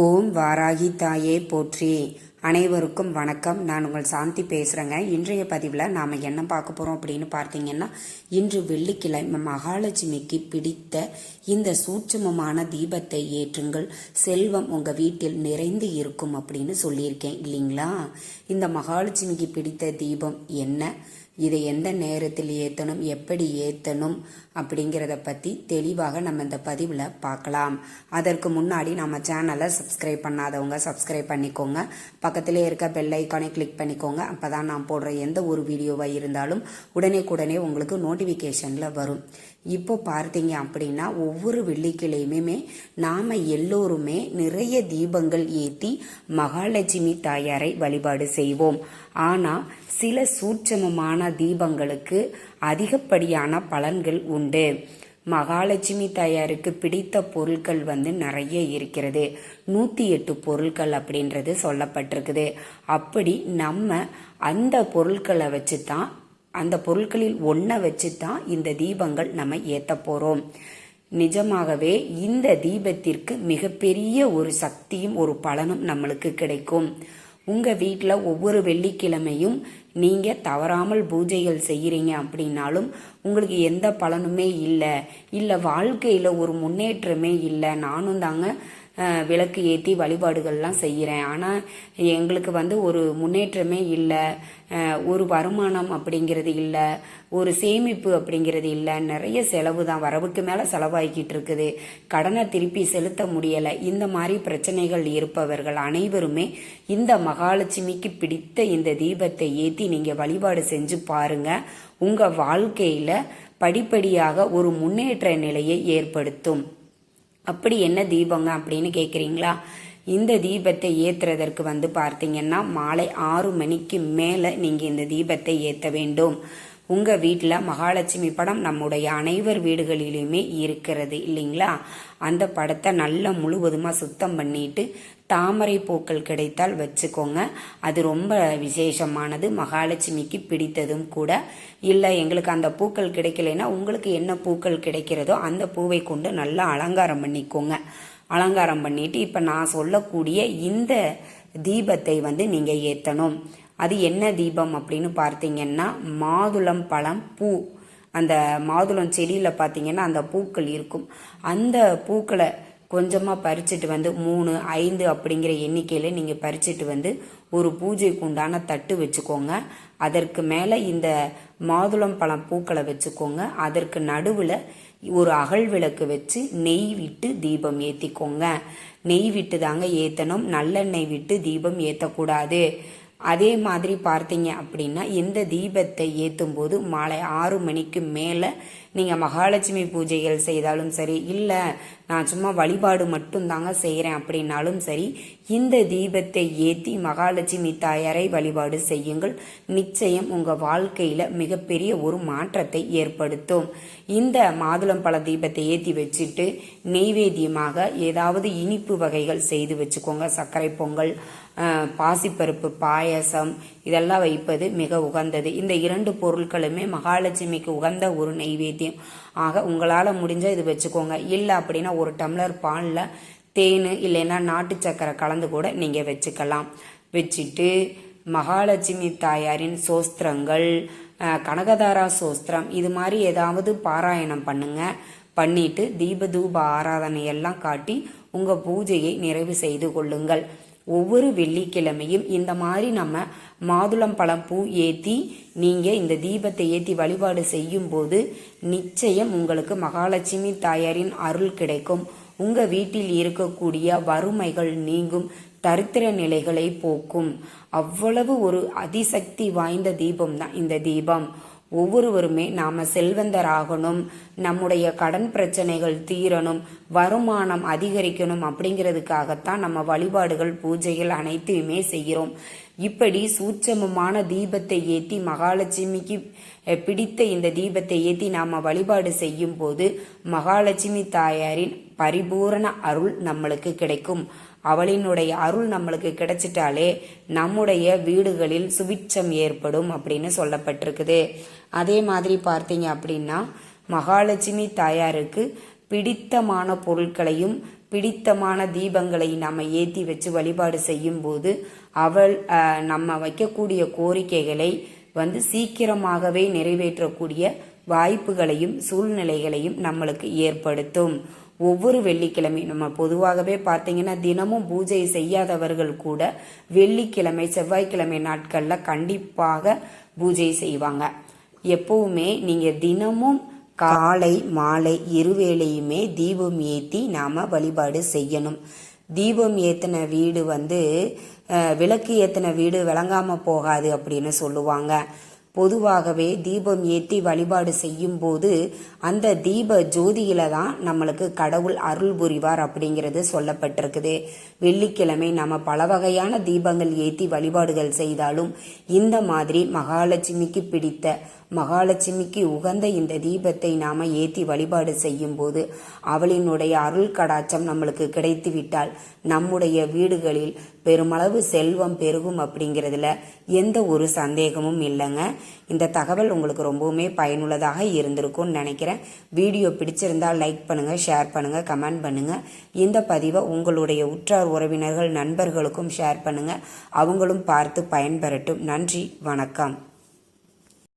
ஓம் வாராகி தாயே போற்றி. அனைவருக்கும் வணக்கம். நான் உங்கள் சாந்தி பேசுகிறேங்க இன்றைய பதிவில் நாம் என்ன பார்க்க போகிறோம் அப்படின்னு பார்த்தீங்கன்னா இன்று வெள்ளிக்கிழமை மகாலட்சுமிக்கு பிடித்த இந்த சூட்சமமான தீபத்தை ஏற்றுங்கள். செல்வம் உங்கள் வீட்டில் நிறைந்து இருக்கும் அப்படின்னு சொல்லியிருக்கேன் இல்லைங்களா? இந்த மகாலட்சுமிக்கு பிடித்த தீபம் என்ன? இதை எந்த நேரத்தில் ஏற்றணும் எப்படி ஏற்றணும் அப்படிங்கிறத பற்றி தெளிவாக நம்ம இந்த பதிவில் பார்க்கலாம். அதற்கு முன்னாடி நம்ம சேனலை சப்ஸ்கிரைப் பண்ணாதவங்க சப்ஸ்கிரைப் பண்ணிக்கோங்க. பக்கத்திலே இருக்க பெல் ஐக்கானை கிளிக் பண்ணிக்கோங்க. அப்போ தான் நான் போடுற எந்த ஒரு வீடியோவாக இருந்தாலும் உடனே உடனே உங்களுக்கு நோட்டிஃபிகேஷனில் வரும். இப்போ பார்த்தீங்க அப்படின்னா ஒவ்வொரு வெள்ளிக்கிழமையுமே நாம் எல்லோருமே நிறைய தீபங்கள் ஏற்றி மகாலட்சுமி தாயாரை வழிபாடு செய்வோம். ஆனால் சில சூட்சமமான தீபங்களுக்கு அதிகப்படியான பலன்கள் உண்டு. மகாலட்சுமி தாயாருக்கு பிடித்த பொருட்கள் வந்து நிறைய இருக்கிறது. நூற்றி எட்டு பொருட்கள் அப்படின்றது சொல்லப்பட்டிருக்குது. அப்படி நம்ம அந்த பொருட்களை வச்சு தான் அந்த பொருட்களில் ஒன்றை வச்சு தான் இந்த தீபங்கள் நம்ம ஏற்ற போகிறோம் நிஜமாகவே இந்த தீபத்திற்கு மிகப்பெரிய ஒரு சக்தியும் ஒரு பலனும் நம்மளுக்கு கிடைக்கும். உங்கள் வீட்டில் ஒவ்வொரு வெள்ளிக்கிழமையும் நீங்கள் தவறாமல் பூஜைகள் செய்கிறீங்க அப்படின்னாலும் உங்களுக்கு எந்த பலனுமே இல்லை. இல்லை வாழ்க்கையில் ஒரு முன்னேற்றமே இல்லை. நானும் தாங்க விளக்கு ஏற்றி வழிபாடுகள்லாம் செய்கிறேன் ஆனால் எங்களுக்கு வந்து ஒரு முன்னேற்றமே இல்லை. ஒரு வருமானம் அப்படிங்கிறது இல்லை. ஒரு சேமிப்பு அப்படிங்கிறது இல்லை. நிறைய செலவு தான். வரவுக்கு மேலே செலவாகிக்கிட்டு இருக்குது. கடனை திருப்பி செலுத்த முடியலை. இந்த மாதிரி பிரச்சனைகள் இருப்பவர்கள் அனைவருமே இந்த மகாலட்சுமிக்கு பிடித்த இந்த தீபத்தை ஏற்றி நீங்கள் வழிபாடு செஞ்சு பாருங்கள் உங்கள் வாழ்க்கையில் படிப்படியாக ஒரு முன்னேற்ற நிலையை ஏற்படுத்தும். அப்படி என்ன தீபங்க அப்படின்னு கேட்குறீங்களா இந்த தீபத்தை ஏற்றுறதற்கு வந்து பார்த்தீங்கன்னா மாலை ஆறு மணிக்கு மேலே நீங்கள் இந்த தீபத்தை ஏற்ற வேண்டும். உங்கள் வீட்டில் மகாலட்சுமி படம் நம்முடைய அனைவர் வீடுகளிலுமே இருக்கிறது இல்லைங்களா? அந்த படத்தை நல்லா முழுவதுமாக சுத்தம் பண்ணிட்டு தாமரை பூக்கள் கிடைத்தால் வச்சுக்கோங்க. அது ரொம்ப விசேஷமானது. மகாலட்சுமிக்கு பிடித்ததும் கூட. இல்லை எங்களுக்கு அந்த பூக்கள் கிடைக்கலைன்னா உங்களுக்கு என்ன பூக்கள் கிடைக்கிறதோ அந்த பூவை கொண்டு நல்லா அலங்காரம் பண்ணிக்கோங்க. அலங்காரம் பண்ணிட்டு இப்போ நான் சொல்லக்கூடிய இந்த தீபத்தை வந்து நீங்கள் ஏற்றணும் அது என்ன தீபம் அப்படின்னு பார்த்தீங்கன்னா மாதுளம் பழம் பூ. அந்த மாதுளம் செடியில் பார்த்தீங்கன்னா அந்த பூக்கள் இருக்கும். அந்த பூக்களை கொஞ்சமாக பறிச்சுட்டு வந்து மூணு ஐந்து அப்படிங்கிற எண்ணிக்கையில் நீங்கள் பறிச்சுட்டு வந்து ஒரு பூஜைக்கு உண்டான தட்டு வச்சுக்கோங்க. அதற்கு மேலே இந்த மாதுளம் பழம் பூக்களை வச்சுக்கோங்க. அதற்கு நடுவில் ஒரு அகல் விளக்கு வச்சு நெய் விட்டு தீபம் ஏற்றிக்கோங்க நெய் விட்டு தாங்க ஏற்றணும் நல்லெண்ணெய் விட்டு தீபம் ஏற்றக்கூடாது அதே மாதிரி பார்த்தீங்க அப்படின்னா இந்த தீபத்தை ஏற்றும் போது மாலை ஆறு மணிக்கு மேலே நீங்கள் மகாலட்சுமி பூஜைகள் செய்தாலும் சரி இல்லை நான் சும்மா வழிபாடு மட்டும் தாங்க செய்கிறேன் அப்படின்னாலும் சரி இந்த தீபத்தை ஏற்றி மகாலட்சுமி தாயாரை வழிபாடு செய்யுங்கள். நிச்சயம் உங்கள் வாழ்க்கையில் மிகப்பெரிய ஒரு மாற்றத்தை ஏற்படுத்தும். இந்த மாதுளம்பழ தீபத்தை ஏற்றி வச்சுட்டு நெய்வேத்தியமாக ஏதாவது இனிப்பு வகைகள் செய்து வச்சுக்கோங்க. சர்க்கரை பொங்கல் பாசிப்பருப்பு பாயசம் இதெல்லாம் வைப்பது மிக உகந்தது. இந்த இரண்டு பொருட்களுமே மகாலட்சுமிக்கு உகந்த ஒரு நெய்வேத்தியம். ஆக உங்களால் முடிஞ்சால் இது வச்சுக்கோங்க. இல்லை அப்படின்னா ஒரு டம்ளர் பாலில் தேன் இல்லைன்னா நாட்டு சக்கரை கலந்து கூட நீங்கள் வச்சுக்கலாம். வச்சுட்டு மகாலட்சுமி தாயாரின் சோஸ்திரங்கள் கனகதாரா சோஸ்திரம் இது மாதிரி ஏதாவது பாராயணம் பண்ணுங்க. பண்ணிட்டு தீபதூப ஆராதனையெல்லாம் காட்டி உங்கள் பூஜையை நிறைவு செய்து கொள்ளுங்கள். ஒவ்வொரு வெள்ளிக்கிழமையும் இந்த மாதிரி நம்ம மாதுளம் பழம் பூ ஏற்றி நீங்கள் இந்த தீபத்தை ஏற்றி வழிபாடு செய்யும்போது நிச்சயம் உங்களுக்கு மகாலட்சுமி தாயாரின் அருள் கிடைக்கும். உங்கள் வீட்டில் இருக்கக்கூடிய வறுமைகள் நீங்கும் தரித்திர நிலைகளை போக்கும். அவ்வளவு ஒரு அதிசக்தி வாய்ந்த தீபம் தான் இந்த தீபம். ஒவ்வொருவருமே நாம செல்வந்தராகணும் நம்முடைய கடன் பிரச்சனைகள் தீரணும் வருமானம் அதிகரிக்கணும் அப்படிங்கிறதுக்காகத்தான் நம்ம வழிபாடுகள் பூஜைகள் அனைத்தையுமே செய்கிறோம். இப்படி சூட்சமமான தீபத்தை ஏற்றி மகாலட்சுமிக்கு பிடித்த இந்த தீபத்தை ஏற்றி நாம் வழிபாடு செய்யும் போது மகாலட்சுமி தாயாரின் பரிபூரண அருள் நம்மளுக்கு கிடைக்கும். அவளினுடைய அருள் நம்மளுக்கு கிடைச்சிட்டாலே நம்முடைய வீடுகளில் சுபிட்சம் ஏற்படும் அப்படின்னு சொல்லப்பட்டிருக்குது. அதே மாதிரி பார்த்தீங்க அப்படின்னா மகாலட்சுமி தாயாருக்கு பிடித்தமான பொருட்களையும் பிடித்தமான தீபங்களை நம்ம ஏற்றி வச்சு வழிபாடு செய்யும்போது அவள் நம்ம வைக்கக்கூடிய கோரிக்கைகளை வந்து சீக்கிரமாகவே நிறைவேற்றக்கூடிய வாய்ப்புகளையும் சூழ்நிலைகளையும் நம்மளுக்கு ஏற்படுத்தும். ஒவ்வொரு வெள்ளிக்கிழமை நம்ம பொதுவாகவே பார்த்தீங்கன்னா தினமும் பூஜை செய்யாதவர்கள் கூட வெள்ளிக்கிழமை செவ்வாய்க்கிழமை நாட்களில் கண்டிப்பாக பூஜை செய்வாங்க. எப்பவுமே நீங்கள் தினமும் காலை மாலை இருவேளையுமே தீபம் ஏற்றி நாம் வழிபாடு செய்யணும். தீபம் ஏற்றின வீடு வந்து விளக்கு ஏற்றின வீடு விளங்காமல் போகாது அப்படின்னு சொல்லுவாங்க. பொதுவாகவே தீபம் ஏற்றி வழிபாடு செய்யும்போது அந்த தீப ஜோதியில தான் நம்மளுக்கு கடவுள் அருள் புரிவார் அப்படிங்கிறது சொல்லப்பட்டிருக்குது. வெள்ளிக்கிழமை நம்ம பல வகையான தீபங்கள் ஏற்றி வழிபாடுகள் செய்தாலும் இந்த மாதிரி மகாலட்சுமிக்கு பிடித்த மகாலட்சுமிக்கு உகந்த இந்த தீபத்தை நாம ஏற்றி வழிபாடு செய்யும்போது அவளினுடைய அருள் கடாச்சம் நம்மளுக்கு கிடைத்து விட்டால் நம்முடைய வீடுகளில் பெருமளவு செல்வம் பெருகும் அப்படிங்கிறதுல எந்த ஒரு சந்தேகமும் இல்லைங்க. இந்த தகவல் உங்களுக்கு ரொம்பவுமே பயனுள்ளதாக இருந்திருக்கும்னு நினைக்கிறேன். வீடியோ பிடிச்சிருந்தால் லைக் பண்ணுங்க ஷேர் பண்ணுங்க கமெண்ட் பண்ணுங்க. இந்த பதிவை உங்களுடைய உற்றார் உறவினர்கள் நண்பர்களுக்கும் ஷேர் பண்ணுங்க. அவங்களும் பார்த்து பயன்பெறட்டும். நன்றி வணக்கம்.